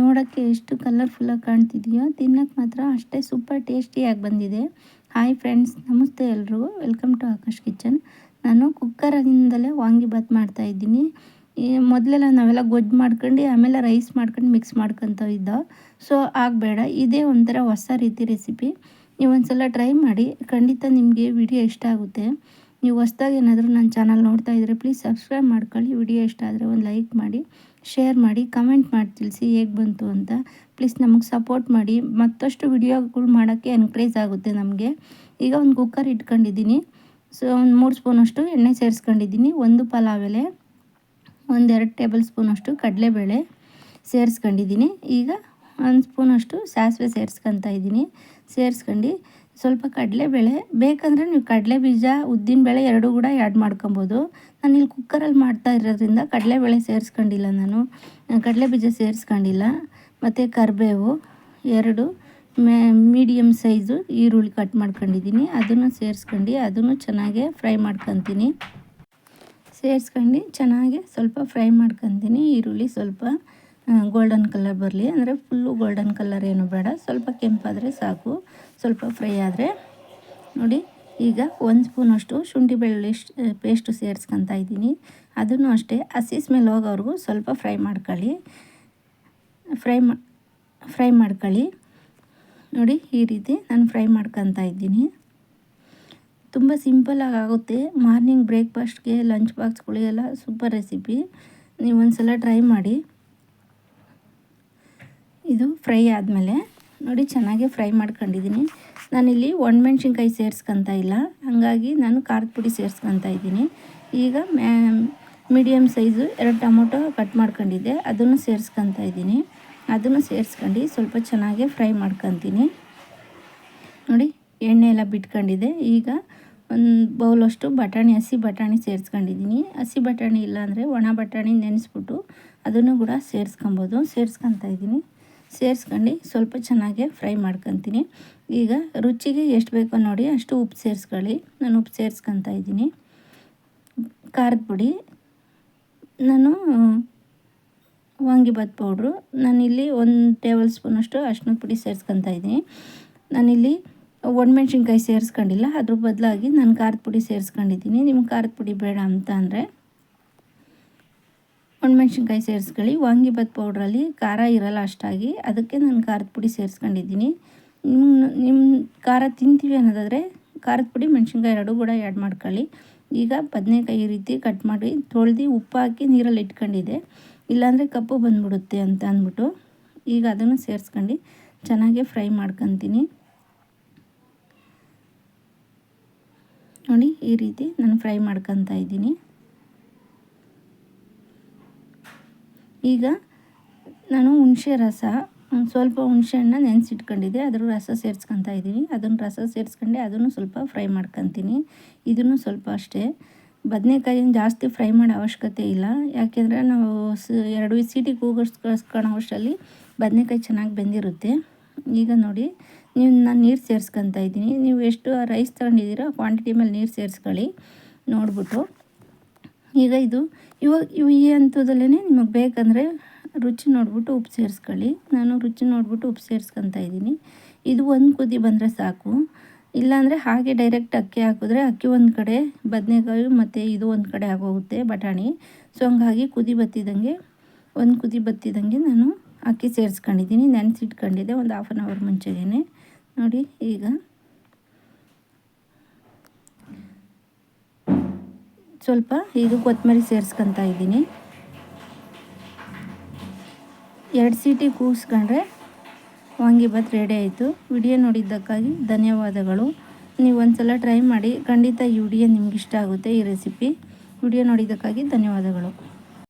ನೋಡೋಕ್ಕೆ ಎಷ್ಟು ಕಲರ್ಫುಲ್ಲಾಗಿ ಕಾಣ್ತಿದೆಯೋ ತಿನ್ನೋಕ್ಕೆ ಮಾತ್ರ ಅಷ್ಟೇ ಸೂಪರ್ ಟೇಸ್ಟಿಯಾಗಿ ಬಂದಿದೆ. ಹಾಯ್ ಫ್ರೆಂಡ್ಸ್ ನಮಸ್ತೆ ಎಲ್ರಿಗೂ. ವೆಲ್ಕಮ್ ಟು ಆಕಾಶ್ ಕಿಚನ್ ನಾನು ಕುಕ್ಕರಿಂದಲೇ ವಾಂಗಿಬಾತ್ ಮಾಡ್ತಾಯಿದ್ದೀನಿ ಮೊದಲೆಲ್ಲ ನಾವೆಲ್ಲ ಗೊಜ್ಜು ಮಾಡ್ಕೊಂಡು, ಆಮೇಲೆ ರೈಸ್ ಮಾಡ್ಕೊಂಡು ಮಿಕ್ಸ್ ಮಾಡ್ಕೊತ ಇದ್ದೋ. ಸೊ ಆಗಬೇಡ. ಇದೇ ಒಂಥರ ಹೊಸ ರೀತಿ ರೆಸಿಪಿ ನೀವು ಒಂದು ಟ್ರೈ ಮಾಡಿ. ಖಂಡಿತ ನಿಮಗೆ ವಿಡಿಯೋ ಇಷ್ಟ ಆಗುತ್ತೆ. ನೀವು ಹೊಸ್ದಾಗಿ ಏನಾದರೂ ನನ್ನ ಚಾನಲ್ ನೋಡ್ತಾ ಇದ್ದರೆ ಪ್ಲೀಸ್ ಸಬ್ಸ್ಕ್ರೈಬ್ ಮಾಡ್ಕೊಳ್ಳಿ. ವಿಡಿಯೋ ಇಷ್ಟ ಆದರೆ ಒಂದು ಲೈಕ್ ಮಾಡಿ ಶೇರ್ ಮಾಡಿ ಕಮೆಂಟ್ ಮಾಡಿ ತಿಳಿಸಿ ಹೇಗೆ ಬಂತು ಅಂತ ಪ್ಲೀಸ್ ನಮಗೆ ಸಪೋರ್ಟ್ ಮಾಡಿ. ಮತ್ತಷ್ಟು ವಿಡಿಯೋಗಳು ಮಾಡೋಕ್ಕೆ ಎನ್ಕರೇಜ್ ಆಗುತ್ತೆ ನಮಗೆ. ಈಗ ಒಂದು ಕುಕ್ಕರ್ ಇಟ್ಕೊಂಡಿದ್ದೀನಿ. ಸೊ ಒಂದು ಮೂರು ಸ್ಪೂನಷ್ಟು ಎಣ್ಣೆ ಸೇರಿಸ್ಕೊಂಡಿದ್ದೀನಿ. ಒಂದು ಪಲಾವ್ ಎಲೆ ಒಂದೆರಡು ಟೇಬಲ್ ಸ್ಪೂನಷ್ಟು ಕಡಲೆಬೇಳೆ ಸೇರಿಸ್ಕೊಂಡಿದ್ದೀನಿ. ಈಗ ಒಂದು ಸ್ಪೂನಷ್ಟು ಸಾಸಿವೆ ಸೇರಿಸ್ಕೊತಾ ಇದ್ದೀನಿ. ಸೇರಿಸ್ಕೊಂಡು ಸ್ವಲ್ಪ ಕಡಲೆಬೇಳೆ ಬೇಕಂದರೆ ನೀವು ಕಡಲೆ ಬೀಜ, ಉದ್ದಿನ ಬೇಳೆ ಎರಡೂ ಕೂಡ ಆ್ಯಡ್ ಮಾಡ್ಕೊಬೋದು. ನಾನು ಇಲ್ಲಿ ಕುಕ್ಕರಲ್ಲಿ ಮಾಡ್ತಾ ಇರೋದ್ರಿಂದ ಕಡಲೆಬೇಳೆ ಸೇರಿಸ್ಕೊಂಡಿಲ್ಲ ನಾನು. ಕಡಲೆ ಬೀಜ ಸೇರಿಸ್ಕೊಂಡಿಲ್ಲ. ಮತ್ತು ಕರಿಬೇವು ಎರಡು, ಮೇ ಮೀಡಿಯಮ್ ಸೈಜು ಈರುಳ್ಳಿ ಕಟ್ ಮಾಡ್ಕೊಂಡಿದ್ದೀನಿ. ಅದನ್ನು ಸೇರಿಸ್ಕೊಂಡು ಅದನ್ನು ಚೆನ್ನಾಗೆ ಫ್ರೈ ಮಾಡ್ಕೊತೀನಿ. ಸೇರಿಸ್ಕೊಂಡು ಚೆನ್ನಾಗೆ ಸ್ವಲ್ಪ ಫ್ರೈ ಮಾಡ್ಕೊತೀನಿ. ಈರುಳ್ಳಿ ಸ್ವಲ್ಪ ಗೋಲ್ಡನ್ ಕಲರ್ ಬರಲಿ. ಅಂದರೆ ಫುಲ್ಲು ಗೋಲ್ಡನ್ ಕಲರ್ ಏನು ಬೇಡ. ಸ್ವಲ್ಪ ಕೆಂಪಾದರೆ ಸಾಕು. ಸ್ವಲ್ಪ ಫ್ರೈ ಆದರೆ. ನೋಡಿ, ಈಗ ಒಂದು ಸ್ಪೂನಷ್ಟು ಶುಂಠಿ ಬೆಳ್ಳುಳ್ಳಿ ಪೇಸ್ಟು ಸೇರಿಸ್ಕೊತಾ ಇದ್ದೀನಿ. ಅದನ್ನು ಅಷ್ಟೇ, ಹಸಿ ಸ್ಮೆಲ್ ಹೋಗೋವ್ರಿಗೂ ಸ್ವಲ್ಪ ಫ್ರೈ ಮಾಡ್ಕೊಳ್ಳಿ. ಫ್ರೈ ಮಾ ಫ್ರೈ ಮಾಡ್ಕೊಳ್ಳಿ. ನೋಡಿ, ಈ ರೀತಿ ನಾನು ಫ್ರೈ ಮಾಡ್ಕೊತಾ ಇದ್ದೀನಿ. ತುಂಬ ಸಿಂಪಲಾಗಿ ಆಗುತ್ತೆ. ಮಾರ್ನಿಂಗ್ ಬ್ರೇಕ್ಫಾಸ್ಟ್ಗೆ ಲಂಚ್ ಬಾಕ್ಸ್ಗಳಿಗೆಲ್ಲ ಸೂಪರ್ ರೆಸಿಪಿ ನೀವು ಒಂದು ಸಲ ಟ್ರೈ ಮಾಡಿ. ಇದು ಫ್ರೈ ಆದಮೇಲೆ ನೋಡಿ ಚೆನ್ನಾಗಿ ಫ್ರೈ ಮಾಡ್ಕೊಂಡಿದ್ದೀನಿ. ನಾನಿಲ್ಲಿ ಒಣಮೆಣ್ಸಿನ್ಕಾಯಿ ಸೇರಿಸ್ಕೊತ ಇಲ್ಲ. ಹಾಗಾಗಿ ನಾನು ಖಾರದ ಪುಡಿ ಸೇರಿಸ್ಕೊತ ಇದ್ದೀನಿ. ಈಗ ಮ್ಯಾ ಮೀಡಿಯಮ್ ಸೈಜು ಎರಡು ಟೊಮೊಟೊ ಕಟ್ ಮಾಡ್ಕೊಂಡಿದ್ದೆ. ಅದನ್ನು ಸೇರಿಸ್ಕೊತ ಇದ್ದೀನಿ. ಅದನ್ನು ಸೇರಿಸ್ಕೊಂಡು ಸ್ವಲ್ಪ ಚೆನ್ನಾಗಿ ಫ್ರೈ ಮಾಡ್ಕೊತೀನಿ. ನೋಡಿ, ಎಣ್ಣೆ ಎಲ್ಲ ಬಿಟ್ಕೊಂಡಿದ್ದೆ. ಈಗ ಒಂದು ಬೌಲಷ್ಟು ಬಟಾಣಿ, ಹಸಿ ಬಟಾಣಿ ಸೇರಿಸ್ಕೊಂಡಿದ್ದೀನಿ. ಹಸಿ ಬಟಾಣಿ ಇಲ್ಲಾಂದರೆ ಒಣ ಬಟಾಣಿ ನೆನೆಸ್ಬಿಟ್ಟು ಅದನ್ನು ಕೂಡ ಸೇರಿಸ್ಕೊಬೋದು. ಸೇರಿಸ್ಕೊತ ಇದ್ದೀನಿ. ಸೇರಿಸ್ಕೊಂಡು ಸ್ವಲ್ಪ ಚೆನ್ನಾಗಿ ಫ್ರೈ ಮಾಡ್ಕೊತೀನಿ. ಈಗ ರುಚಿಗೆ ಎಷ್ಟು ಬೇಕೋ ನೋಡಿ ಅಷ್ಟು ಉಪ್ಪು ಸೇರಿಸ್ಕೊಳ್ಳಿ. ನಾನು ಉಪ್ಪು ಸೇರಿಸ್ಕೊತ ಇದ್ದೀನಿ. ಖಾರದ ಪುಡಿ. ನಾನು ವಾಂಗಿಬಾತ್ ಪೌಡ್ರು. ನಾನಿಲ್ಲಿ ಒಂದು ಟೇಬಲ್ ಸ್ಪೂನಷ್ಟು ಅಷ್ಟು ಪುಡಿ ಸೇರಿಸ್ಕೊತ ಇದ್ದೀನಿ. ನಾನಿಲ್ಲಿ ಒಣಮೆಣ್ಸಿನ್ಕಾಯಿ ಸೇರಿಸ್ಕೊಂಡಿಲ್ಲ. ಅದ್ರ ಬದಲಾಗಿ ನಾನು ಖಾರದ ಪುಡಿ ಸೇರಿಸ್ಕೊಂಡಿದ್ದೀನಿ. ನಿಮ್ಗೆ ಖಾರದ ಪುಡಿ ಬೇಡ ಅಂತ ಅಂದರೆ ಒಣಮೆಣ್ಸಿನ್ಕಾಯಿ ಸೇರಿಸ್ಕೊಳ್ಳಿ. ವಾಂಗಿಬಾತ್ ಪೌಡ್ರಲ್ಲಿ ಖಾರ ಇರಲ್ಲ ಅಷ್ಟಾಗಿ. ಅದಕ್ಕೆ ನಾನು ಖಾರದ ಪುಡಿ ಸೇರಿಸ್ಕೊಂಡಿದ್ದೀನಿ. ನಿಮ್ಮ ನಿಮ್ಮ ಖಾರ ತಿಂತೀವಿ ಅನ್ನೋದಾದರೆ ಖಾರದ ಪುಡಿ, ಮೆಣಸಿನ್ಕಾಯಿ ಎರಡು ಕೂಡ ಆ್ಯಡ್ ಮಾಡ್ಕೊಳ್ಳಿ. ಈಗ ಬದನೆಕಾಯಿ ಈ ರೀತಿ ಕಟ್ ಮಾಡಿ ತೊಳೆದು ಉಪ್ಪು ಹಾಕಿ ನೀರಲ್ಲಿ ಇಟ್ಕೊಂಡಿದ್ದೆ ಇಲ್ಲಾಂದರೆ ಕಪ್ಪು ಬಂದ್ಬಿಡುತ್ತೆ ಅಂತ ಅಂದ್ಬಿಟ್ಟು ಈಗ ಅದನ್ನು ಸೇರಿಸ್ಕೊಂಡು ಚೆನ್ನಾಗಿ ಫ್ರೈ ಮಾಡ್ಕೊತೀನಿ. ನೋಡಿ ಈ ರೀತಿ ನಾನು ಫ್ರೈ ಮಾಡ್ಕೊತಾ ಇದ್ದೀನಿ. ಈಗ ನಾನು ಹುಣಸೆ ರಸ ಸ್ವಲ್ಪ ಹುಣಸೆಹಣ್ಣ ನೆನೆಸಿಟ್ಕೊಂಡಿದ್ದೆ. ಅದ್ರ ರಸ ಸೇರಿಸ್ಕೊತಾ ಇದ್ದೀನಿ. ಅದನ್ನು ರಸ ಸೇರಿಸ್ಕೊಂಡೆ ಅದನ್ನು ಸ್ವಲ್ಪ ಫ್ರೈ ಮಾಡ್ಕೊತೀನಿ. ಇದನ್ನು ಸ್ವಲ್ಪ ಅಷ್ಟೇ. ಬದನೆಕಾಯಿನ ಜಾಸ್ತಿ ಫ್ರೈ ಮಾಡೋ ಅವಶ್ಯಕತೆ ಇಲ್ಲ. ಯಾಕೆಂದರೆ ನಾವು ಸ, ಎರಡು ಸೀಟಿಗೆ ಕೂಗಿಸ್ಕೊಳೋ ಅಷ್ಟರಲ್ಲಿ ಬದನೆಕಾಯಿ ಚೆನ್ನಾಗಿ ಬೆಂದಿರುತ್ತೆ. ಈಗ ನೋಡಿ, ನೀವು ನಾನು ನೀರು ಸೇರಿಸ್ಕೊತಾ ಇದ್ದೀನಿ. ನೀವು ಎಷ್ಟು ರೈಸ್ ತೊಗೊಂಡಿದ್ದೀರೋ ಕ್ವಾಂಟಿಟಿ ಮೇಲೆ ನೀರು ಸೇರಿಸ್ಕೊಳ್ಳಿ. ನೋಡ್ಬಿಟ್ಟು. ಈಗ ಇದು, ಇವಾಗ ಇವು ಈ ಹಂತದಲ್ಲೇ ನಿಮಗೆ ಬೇಕಂದರೆ ರುಚಿ ನೋಡಿಬಿಟ್ಟು ಉಪ್ಪು ಸೇರಿಸ್ಕೊಳ್ಳಿ. ನಾನು ರುಚಿ ನೋಡಿಬಿಟ್ಟು ಉಪ್ಪು ಸೇರಿಸ್ಕೊತಾ ಇದ್ದೀನಿ. ಇದು ಒಂದು ಕುದಿ ಬಂದರೆ ಸಾಕು. ಇಲ್ಲಾಂದರೆ ಹಾಗೆ ಡೈರೆಕ್ಟ್ ಅಕ್ಕಿ ಹಾಕಿದ್ರೆ ಅಕ್ಕಿ ಒಂದು ಕಡೆ, ಬದನೆಕಾಯಿ ಮತ್ತು ಇದು ಒಂದು ಕಡೆ ಆಗೋಗುತ್ತೆ ಬಟಾಣಿ. ಸೊ ಹಂಗಾಗಿ ಕುದಿ ಬತ್ತಿದಂಗೆ, ಒಂದು ಕುದಿ ಬತ್ತಿದಂಗೆ ನಾನು ಅಕ್ಕಿ ಸೇರಿಸ್ಕೊಂಡಿದ್ದೀನಿ. ನೆನೆಸಿಟ್ಕೊಂಡಿದ್ದೆ, ಒಂದು ಹಾಫ್ ಆನ್ ಅವರ್ ಮುಂಚೆಗೇ ನೋಡಿ ಈಗ. ಸ್ವಲ್ಪ ಈಗ ಕೊತ್ತಂಬರಿ ಸೇರಿಸ್ಕೊತಾ ಇದ್ದೀನಿ. ಎರಡು ಸೀಟಿ ಕೂಗಿಸ್ಕೊಂಡ್ರೆ ವಾಂಗಿಬಾತ್ ರೆಡಿ ಆಯಿತು. ವಿಡಿಯೋ ನೋಡಿದ್ದಕ್ಕಾಗಿ ಧನ್ಯವಾದಗಳು. ನೀವು ಒಂದು ಸಲ ಟ್ರೈ ಮಾಡಿ, ಖಂಡಿತ ಈ ವಿಡಿಯೋ ನಿಮ್ಗೆ ಇಷ್ಟ ಆಗುತ್ತೆ ಈ ರೆಸಿಪಿ ವಿಡಿಯೋ ನೋಡಿದ್ದಕ್ಕಾಗಿ ಧನ್ಯವಾದಗಳು.